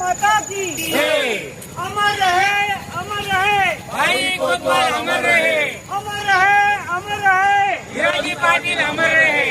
माता की। अमर रहे अमर रहे। भाई कोतवाल अमर रहे। अमर रहे अमर रहे हिराजी पाटील अमर रहे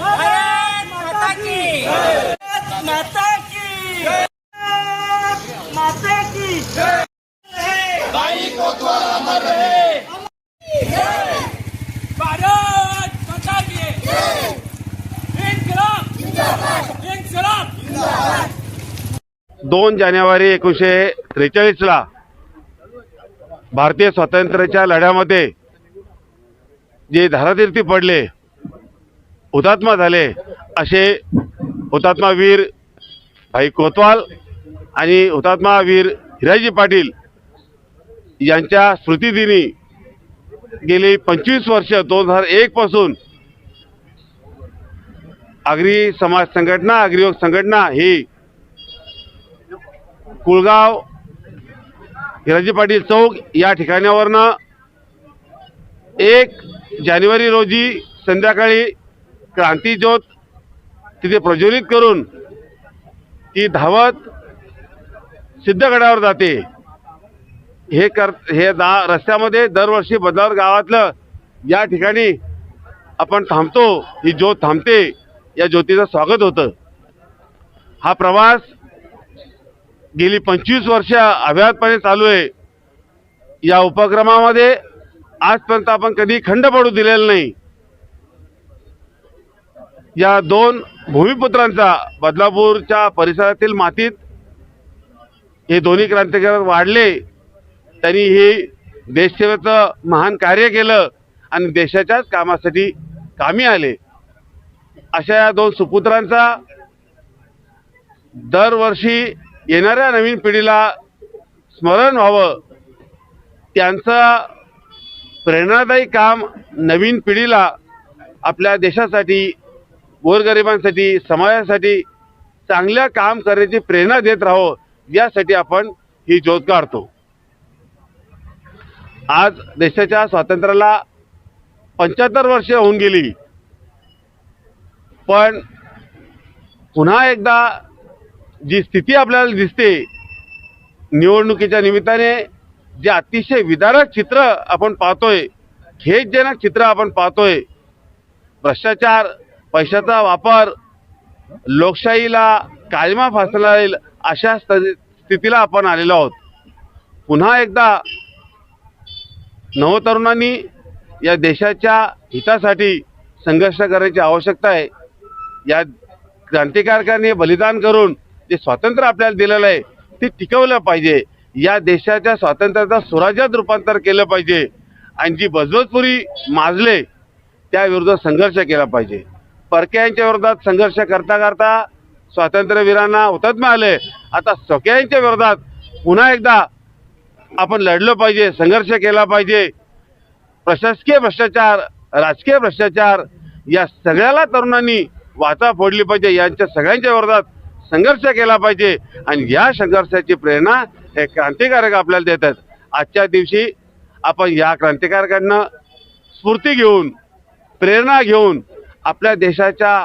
भारत माता की भारत माता की भारत माता की भारत माता की इन्कलाब इन्कलाब दोन जानेवारी एकोणीसशे त्रेचाळीसला भारतीय स्वातंत्र्याच्या लढ्यामध्ये जे धारातीर्थी पडले हुतात्मा झाले असे हुतात्मा वीर भाई कोतवाल आणि हुतात्मा वीर हिराजी पाटील यांच्या स्मृतिदिनी गेली पंचवीस वर्ष दोन हजार एकपासून आग्री आगरी समाज संघटना आग्रीयोग संघटना ही कुळगाव हिराजी पाटील चौक या ठिकाणावरनं एक जानेवारी रोजी संध्याकाळी क्रांती ज्योत तिथे प्रज्वलित करून ती धावत सिद्धगडावर जाते. हे कर हे दा रस्त्यामध्ये दरवर्षी बदलावर गावातलं या ठिकाणी आपण थांबतो ही ज्योत थांबते या ज्योतीचं स्वागत होतं. हा प्रवास गेली पंचवीस वर्ष अव्याहतपणे चालू आहे. या उपक्रमामध्ये आजपर्यंत आपण कधी खंड पडू दिलेला नाही. या दोन भूमिपुत्रांचा बदलापूरच्या परिसरातील मातीत हे दोन्ही क्रांतिकारक वाढले. त्यांनी हे देशसेवेचं महान कार्य केलं आणि देशाच्याच कामासाठी कामी आले. अशा या दोन सुपुत्रांचा दरवर्षी येणाऱ्या नवीन पिढीला स्मरण व्हावं. त्यांचं प्रेरणादायी काम नवीन पिढीला आपल्या देशासाठी गोरगरिबांसाठी समाजासाठी चांगल्या काम करण्याची प्रेरणा देत राहो यासाठी आपण ही ज्योत काढतो. आज देशाच्या स्वातंत्र्याला पंच्याहत्तर वर्षे होऊन गेली. पण पुन्हा एकदा जी स्थिती आपल्याला दिसते निवडणुकीच्या निमित्ताने जे अतिशय विदारक चित्र आपण पाहतोय खेदजनक चित्र आपण पाहतोय भ्रष्टाचार पैशाचा वापर लोकशाहीला कायमा फासला येईल अशा स्थितीला आपण आलेलो आहोत. पुन्हा एकदा नवतरुणांनी या देशाच्या हितासाठी संघर्ष करण्याची आवश्यकता आहे. या क्रांतिकारकांनी बलिदान करून जे स्वातंत्र्य आपल्याला दिलेलं आहे ते टिकवलं पाहिजे. या देशाच्या स्वातंत्र्याचा स्वराज्यात रूपांतर केलं पाहिजे. आणि जी बजबजपुरी माजले त्याविरुद्ध संघर्ष केला पाहिजे. परक्यांच्या विरोधात संघर्ष करता करता स्वातंत्र्यवीरांना हुतात्मा आले आता सगळ्यांच्या विरोधात पुन्हा एकदा आपण लढलं पाहिजे संघर्ष केला पाहिजे. प्रशासकीय भ्रष्टाचार राजकीय भ्रष्टाचार या सगळ्याला तरुणांनी वाचा फोडली पाहिजे. यांच्या सगळ्यांच्या विरोधात संघर्ष केला पाहिजे. आणि या संघर्षाची प्रेरणा हे क्रांतिकारक आपल्याला देतात आजच्या दिवशी आपण या क्रांतिकारकांना स्फूर्ती घेऊन प्रेरणा घेऊन आपल्या देशाच्या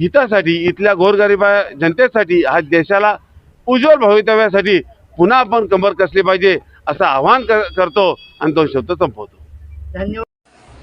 हितासाठी इथल्या गोरगरिबा जनतेसाठी हा देशाला उज्ज्वल भवितव्यासाठी पुन्हा आपण कंबर कसली पाहिजे असं आवाहन कर- करतो आणि दोन शब्द संपवतो.